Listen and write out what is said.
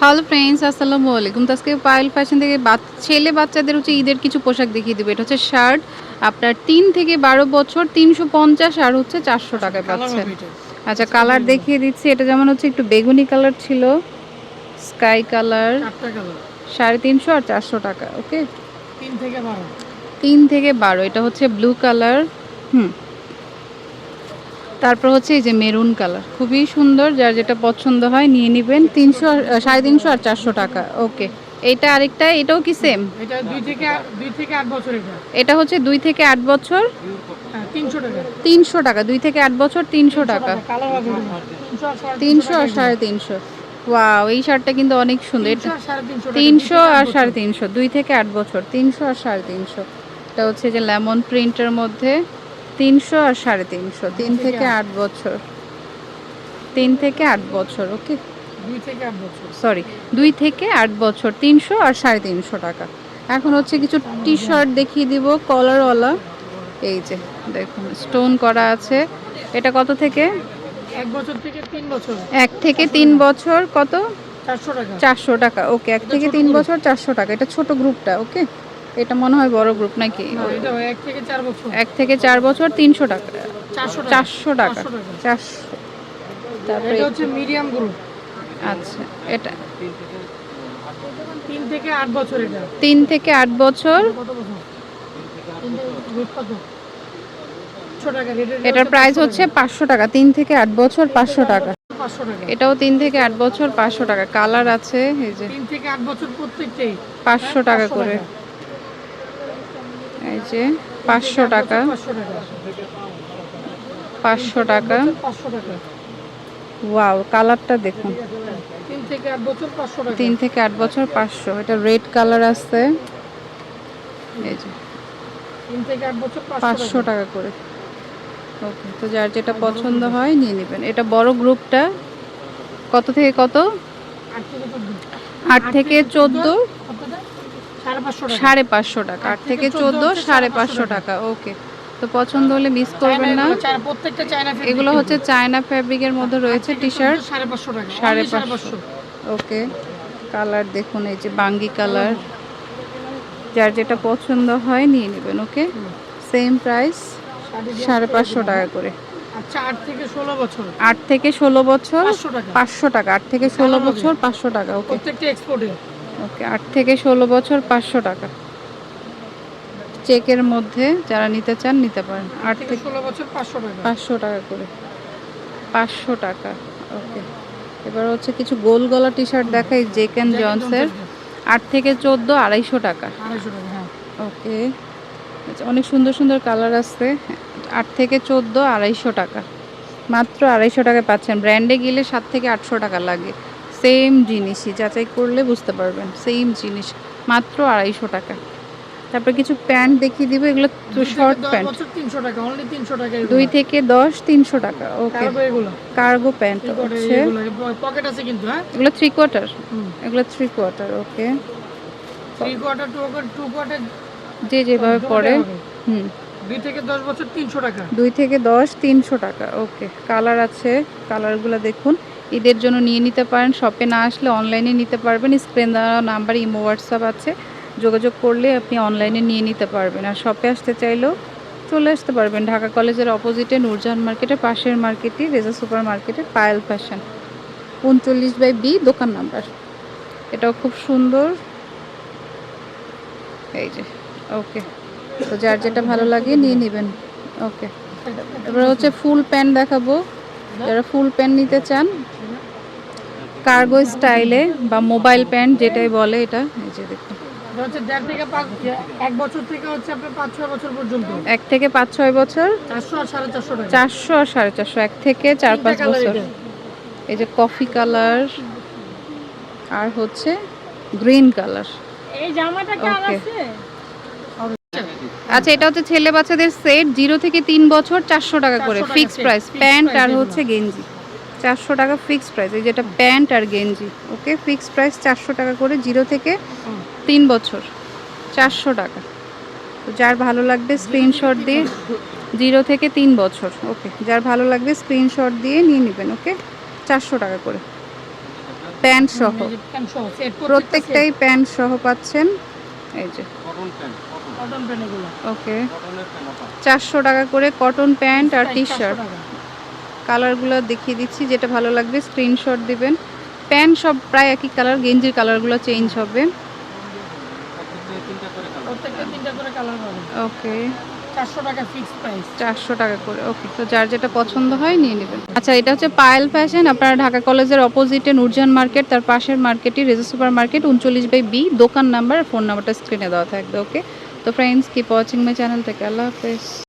Hello friends আসসালামু আলাইকুম। তো আজকে পায়েল ফ্যাশন থেকে ছেলে বাচ্চাদের হচ্ছে ঈদের কিছু পোশাক দেখিয়ে দেবে। এটা হচ্ছে শার্ট আপনার তিন থেকে বারো বছর তিনশো পঞ্চাশ আর হচ্ছে চারশো টাকায় পাচ্ছে আচ্ছা কালার দেখিয়ে দিচ্ছি। এটা যেমন হচ্ছে একটু বেগুনি কালার ছিল স্কাই কালার সাড়ে তিনশো আর চারশো টাকা ওকে তিন থেকে বারো। এটা হচ্ছে ব্লু কালার হুম। তারপর হচ্ছে এই যে মেরুন কালার। খুবই সুন্দর যার যেটা পছন্দ হয় নিয়ে নেবেন। তিনশো সাড়ে তিনশো আর চারশো টাকা। ওকে। এইটা আরেকটা এটাও কি সেম এটা দুই থেকে দুই থেকে আট বছর এটা। এটা হচ্ছে দুই থেকে আট বছর? হ্যাঁ তিনশো টাকা। দুই থেকে আট বছর তিনশো টাকা। তিনশো আর সাড়ে তিনশো ওয়াও এই শার্টটা কিন্তু অনেক সুন্দর। তিনশো আর সাড়ে। তিনশো দুই থেকে আট বছর। তিনশো আর সাড়ে তিনশো। এটা হচ্ছে যে লেমন প্রিন্টের মধ্যে। তিনশো আর সাড়ে তিনশো। তিন থেকে আট। বছর। তিন থেকে আট বছর ওকে? দুই থেকে আট বছর। সরি দুই থেকে আট বছর তিনশো আর সাড়ে তিনশো টাকা। এখন হচ্ছে কিছু টি শার্ট দেখিয়ে দিব কলারওয়ালা এই যে দেখুন স্টোন করা আছে। এটা কত থেকে? এক বছর থেকে তিন বছর। এক থেকে তিন বছর কত? চারশো টাকা। চারশো টাকা ওকে এক থেকে তিন বছর চারশো টাকা। এটা ছোট গ্রুপটা ওকে? এটা মনে হয় বড় গ্রুপ নাকি? এক থেকে চার বছর। তিনশো টাকা। চারশো টাকা। চারশো তারপরে হচ্ছে মিডিয়াম গ্রুপ আচ্ছা এটা। তিন থেকে আট বছর এটা। তিন থেকে আট বছর। এটার প্রাইস হচ্ছে পাঁচশো টাকা। তিন থেকে আট বছর পাঁচশো টাকা। এটাও তিন থেকে আট বছর পাঁচশো টাকা। কালার আছে এই যে তিন থেকে আট বছর প্রত্যেকটাই। পাঁচশো টাকা করে। এই যে পাঁচশো টাকা। পাঁচশো টাকা। ওয়াও কালারটা দেখুন। তিন থেকে আট বছর পাঁচশো এটা রেড কালার আছে এই যে পাঁচশো টাকা। করে। ওকে তো যার যেটা পছন্দ হয় নিয়ে নেবেন। এটা বড় গ্রুপটা কত থেকে কত? আট থেকে চোদ্দ আট থেকে চোদ্দ কতটা? সাড়ে পাঁচশো টাকা? আট থেকে চোদ্দ সাড়ে পাঁচশো টাকা। ওকে। তো পছন্দ হলে মিস করবেন না। চায়না এগুলো, প্রত্যেকটা চায়না এগুলো হচ্ছে চায়না ফ্যাব্রিকের মধ্যে রয়েছে টি শার্ট সাড়ে পাঁচশো টাকা। সাড়ে পাঁচশো। ওকে। কালার দেখুন এই যে বাঙ্গি কালার। যার যেটা পছন্দ হয় নিয়ে নেবেন ওকে? সেম প্রাইস সাড়ে পাঁচশো টাকা। করে। আচ্ছা আট থেকে ষোলো বছর। আট থেকে ষোলো বছর পাঁচশো টাকা। পাঁচশো টাকা। আট থেকে ষোলো বছর পাঁচশো টাকা ওকে? প্রত্যেকটা এক্সপোর্টে ওকে আট থেকে ষোলো বছর পাঁচশো টাকা। চেকের মধ্যে যারা নিতে চান নিতে পারেন। আট থেকে ষোলো বছর পাঁচশো টাকা। পাঁচশো টাকা করে। পাঁচশো টাকা ওকে। এবার হচ্ছে কিছু গোল গলা টি শার্ট দেখাই জেকেন জনসের আট থেকে চোদ্দ আড়াইশো টাকা। আড়াইশো টাকা হ্যাঁ। ওকে। আচ্ছা, অনেক সুন্দর সুন্দর কালার আছে আট থেকে চোদ্দ আড়াইশো টাকা। মাত্র আড়াইশো টাকা পাচ্ছেন। ব্র্যান্ডে গেলে সাত থেকে আটশো টাকা লাগে। সেম জিনিসই যাচাই করলে বুঝতে পারবেন সেম জিনিস মাত্র আড়াইশো টাকা। তারপর কিছু প্যান্ট দেখিয়ে দিব এগুলো শর্ট প্যান্ট। তিনশো টাকা অনলি তিনশো টাকা দুই থেকে দশ তিনশো টাকা ওকে কার্গো প্যান্ট হচ্ছে পকেট আছে কিন্তু হ্যাঁ? এগুলো থ্রি কোয়ার্টার এগুলো three quarter okay three quarter two quarter two quarter যে যেভাবে পড়ে হুম। দুই থেকে দশ বছর তিনশো টাকা। দুই থেকে দশ তিনশো টাকা ওকে কালার আছে কালারগুলো দেখুন। ঈদের জন্য নিয়ে নিতে পারেন শপে না আসলে অনলাইনে নিতে পারবেন। স্ক্রিন দেওয়া নাম্বার ইমো হোয়াটসঅ্যাপ আছে। যোগাযোগ করলে আপনি অনলাইনে নিয়ে নিতে পারবেন। আর শপে আসতে চাইলেও চলে আসতে পারবেন। ঢাকা কলেজের অপোজিটে নূরজাহান মার্কেটের পাশের মার্কেটই রেজা সুপার মার্কেটে পায়েল ফ্যাশন উনচল্লিশ বাই বি দোকান নাম্বার এটাও খুব সুন্দর। এই যে ওকে তো যার যেটা ভালো লাগে নিয়ে নেবেন। ওকে এবার হচ্ছে ফুল প্যান্ট দেখাবো। যারা ফুল প্যান্ট নিতে চান কার্গো স্টাইলে বা মোবাইল প্যান্ট যেটাই বলে এটা এই যে দেখুন। এক থেকে পাঁচ ছয় বছর পর্যন্ত। এক থেকে পাঁচ ছয় বছর। চারশো আর সাড়ে চারশো এক থেকে চার পাঁচ বছর। এই যে কফি কালার আর হচ্ছে গ্রিন কালার এই জামাটা আছে? আচ্ছা এটা হচ্ছে ছেলে বাচ্চাদের সেট জিরো থেকে তিন বছর চারশো টাকা করে 400 টাকা ফিক্স প্রাইস প্যান্ট আর হচ্ছে গেঞ্জি। চারশো টাকা ফিক্সড প্রাইস এই যেটা প্যান্ট আর গেঞ্জি ওকে ফিক্সড প্রাইস চারশো টাকা করে জিরো থেকে তিন বছর চারশো টাকা। তো যার ভালো লাগবে স্ক্রিনশট দিয়ে জিরো থেকে তিন বছর ওকে যার ভালো লাগবে স্ক্রিনশট দিয়ে নিয়ে নেবেন ওকে চারশো টাকা করে। প্যান্ট সহ। প্যান্ট সহ সেট প্রত্যেকটাই প্যান্ট সহ পাচ্ছেন এই যে। কটন প্যান্ট এগুলো ওকে। চারশো টাকা করে কটন প্যান্ট আর টি শার্ট। কালারগুলো দেখিয়ে দিচ্ছি যেটা ভালো লাগবে স্ক্রিনশট দিবেন। প্যান্ট সব প্রায় একই কালার গেঞ্জির কালারগুলো চেঞ্জ হবে। ওকে। চারশো টাকা করে ওকে। তো যার যেটা পছন্দ হয় নিয়ে নেবেন। আচ্ছা এটা হচ্ছে পায়েল ফ্যাশন আপনারা ঢাকা কলেজের অপোজিটে নূরজাহান মার্কেট তার পাশের মার্কেটই রেজা সুপার মার্কেট উনচল্লিশ বাই বি দোকান নাম্বার ফোন নাম্বারটা স্ক্রিনে দেওয়া থাকবে ওকে? तो friends keep watching my channel तक अल्लाह हाफिज़